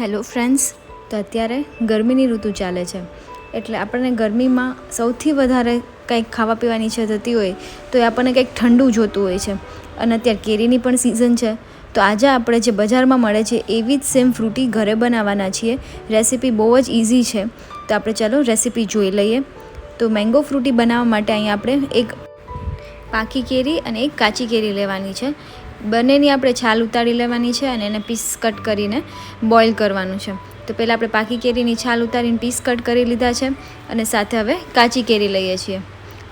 Hello friends, તો અત્યારે ગરમીની ઋતુ ચાલે છે. એટલે આપણને ગરમીમાં સૌથી વધારે કંઈક ખાવા પીવાની ઈચ્છા થતી હોય, તો એ આપણને કંઈક ઠંડુ જોતું હોય છે. અને અત્યારે કેરીની પણ સિઝન છે, તો આજે આપણે જે બજારમાં મળે છે એવી જ સેમ ફ્રૂટી ઘરે બનાવવાના છીએ. રેસીપી બહુ જ ઇઝી છે. તો આપણે ચાલો રેસીપી જોઈ લઈએ. તો મેંગો ફ્રૂટી બનાવવા માટે અહીંયા આપણે એક પાકી કેરી અને એક કાચી કેરી લેવાની છે. બંનેની આપણે છાલ ઉતારી લેવાની છે અને એને પીસ કટ કરીને બોઇલ કરવાનું છે. તો પહેલાં આપણે પાકી કેરીની છાલ ઉતારીને પીસ કટ કરી લીધા છે અને સાથે હવે કાચી કેરી લઈએ છીએ.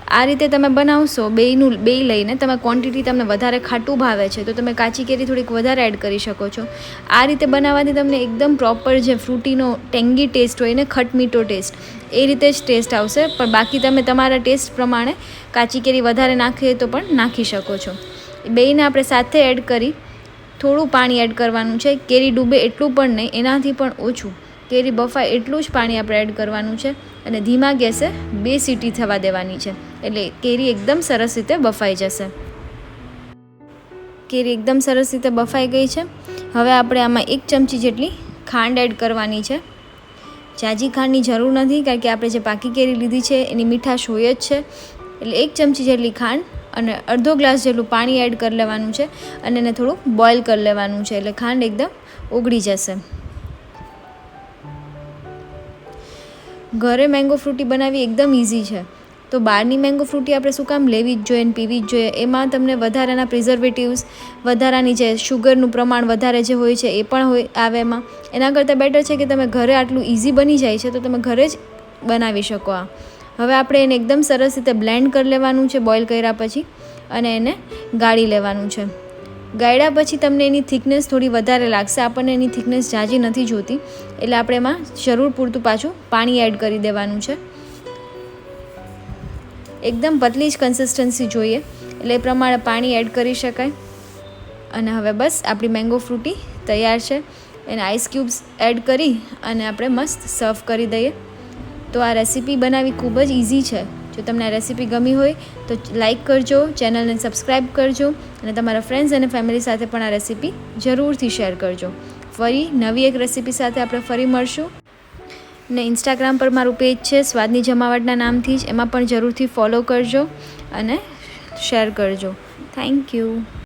આ રીતે તમે બનાવશો બેયનું બે લઈને તમે ક્વોન્ટિટી તમને વધારે ખાટું ભાવે છે, તો તમે કાચી કેરી થોડીક વધારે એડ કરી શકો છો. આ રીતે બનાવવાથી તમને એકદમ પ્રોપર જે ફ્રૂટીનો ટેંગી ટેસ્ટ હોય ને, ખટમીઠો ટેસ્ટ એ રીતે જ ટેસ્ટ આવશે. પણ બાકી તમે તમારા ટેસ્ટ પ્રમાણે કાચી કેરી વધારે નાખીએ તો પણ નાખી શકો છો. બેયને આપણે સાથે એડ કરી થોડું પાણી એડ કરવાનું છે. કેરી ડૂબે એટલું પણ નહીં, એનાથી પણ ઓછું. કેરી બફાય એટલું જ પાણી આપણે એડ કરવાનું છે અને ધીમા ગેસે બે સીટી થવા દેવાની છે. એટલે કેરી એકદમ સરસ રીતે બફાઈ જશે. કેરી એકદમ સરસ રીતે બફાઈ ગઈ છે. હવે આપણે આમાં એક ચમચી જેટલી ખાંડ એડ કરવાની છે. જાજી ખાંડની જરૂર નથી, કારણ કે આપણે જે પાકી કેરી લીધી છે, એની મીઠાશ હોય જ છે. એટલે એક ચમચી જેટલી ખાંડ અને અડધો ગ્લાસ જેટલું પાણી એડ કરી લેવાનું છે અને એને થોડું બોઇલ કરી લેવાનું છે એટલે ખાંડ એકદમ ઓગળી જશે. ઘરે મેંગો ફ્રૂટી બનાવવી એકદમ ઇઝી છે. તો બહારની મેંગો ફ્રૂટી આપણે શું કામ લેવી જ જોઈએ અને પીવી જ જોઈએ? એમાં તમને વધારાના પ્રિઝર્વેટિવ્સ વધારાની જે શુગરનું પ્રમાણ વધારે જે હોય છે એ પણ હોય આવે એમાં. એના કરતાં બેટર છે કે તમે ઘરે આટલું ઇઝી બની જાય છે તો તમે ઘરે જ બનાવી શકો આ. હવે આપણે એને એકદમ સરસ રીતે બ્લેન્ડ કરી લેવાનું છે, બોઇલ કર્યા પછી, અને એને ગાળી લેવાનું છે. ગાળ્યા પછી તમને એની થિકનેસ થોડી વધારે લાગશે. આપણને એની થિકનેસ જાજી નથી જોતી, એટલે આપણે એમાં જરૂર પૂરતું પાછું પાણી એડ કરી દેવાનું છે. એકદમ પતલી જ કન્સિસ્ટન્સી જોઈએ, એટલે એ પ્રમાણે પાણી એડ કરી શકાય. અને હવે બસ આપણી મેંગો ફ્રૂટી તૈયાર છે. એને આઈસ ક્યુબ્સ એડ કરી અને આપણે મસ્ત સર્વ કરી દઈએ. તો આ રેસીપી બનાવવી ખૂબ જ ઇઝી છે. જો તમને આ રેસીપી ગમી હોય તો લાઇક કરજો, ચેનલને સબસ્ક્રાઈબ કરજો અને તમારા ફ્રેન્ડ્સ અને ફેમિલી સાથે પણ આ રેસીપી જરૂરથી શેર કરજો. ફરી નવી એક રેસીપી સાથે આપણે ફરી મળશું. ને ઇન્સ્ટાગ્રામ પર મારું પેજ છે સ્વાદની જમાવટના નામથી જ, એમાં પણ જરૂરથી ફોલો કરજો અને શેર કરજો. Thank you